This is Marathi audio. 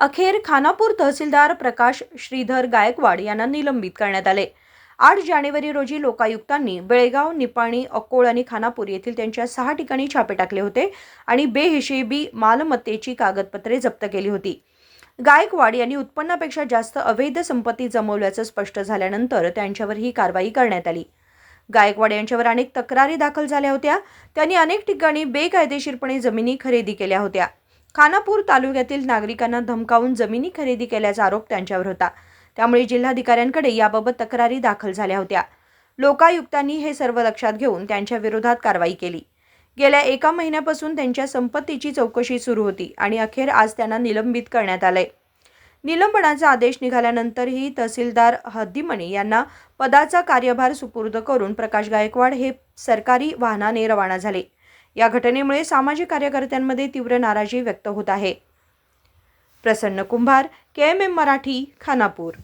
अखेर खानापूर तहसीलदार प्रकाश श्रीधर गायकवाड यांना निलंबित करण्यात आले. आठ जानेवारी रोजी लोकायुक्तांनी बेळगाव निपाणी अकोळ आणि खानापूर येथील त्यांच्या सहा ठिकाणी छापे टाकले होते आणि बेहिशेबी मालमत्तेची कागदपत्रे जप्त केली होती. गायकवाड यांनी उत्पन्नापेक्षा जास्त अवैध संपत्ती जमवल्याचं स्पष्ट झाल्यानंतर त्यांच्यावर ही कारवाई करण्यात आली. गायकवाड यांच्यावर अनेक तक्रारी दाखल झाल्या होत्या. त्यांनी अनेक ठिकाणी बेकायदेशीरपणे जमिनी खरेदी केल्या होत्या. खानापूर तालुक्यातील नागरिकांना धमकावून जमिनी खरेदी केल्याचा आरोप त्यांच्यावर होता. त्यामुळे जिल्हाधिकाऱ्यांकडे याबाबत तक्रारी दाखल झाल्या होत्या. लोकायुक्तांनी हे सर्व लक्षात घेऊन त्यांच्या विरोधात कारवाई केली. गेल्या एका महिन्यापासून त्यांच्या संपत्तीची चौकशी सुरू होती आणि अखेर आज त्यांना निलंबित करण्यात आलंय. निलंबनाचा आदेश निघाल्यानंतरही तहसीलदार हद्दीमणी यांना पदाचा कार्यभार सुपूर्द करून प्रकाश गायकवाड हे सरकारी वाहनाने रवाना झाले. या घटनेमुळे सामाजिक कार्यकर्त्यांमध्ये तीव्र नाराजी व्यक्त होत आहे. Prasanna Kumbhar K M M Marathi Khanapur.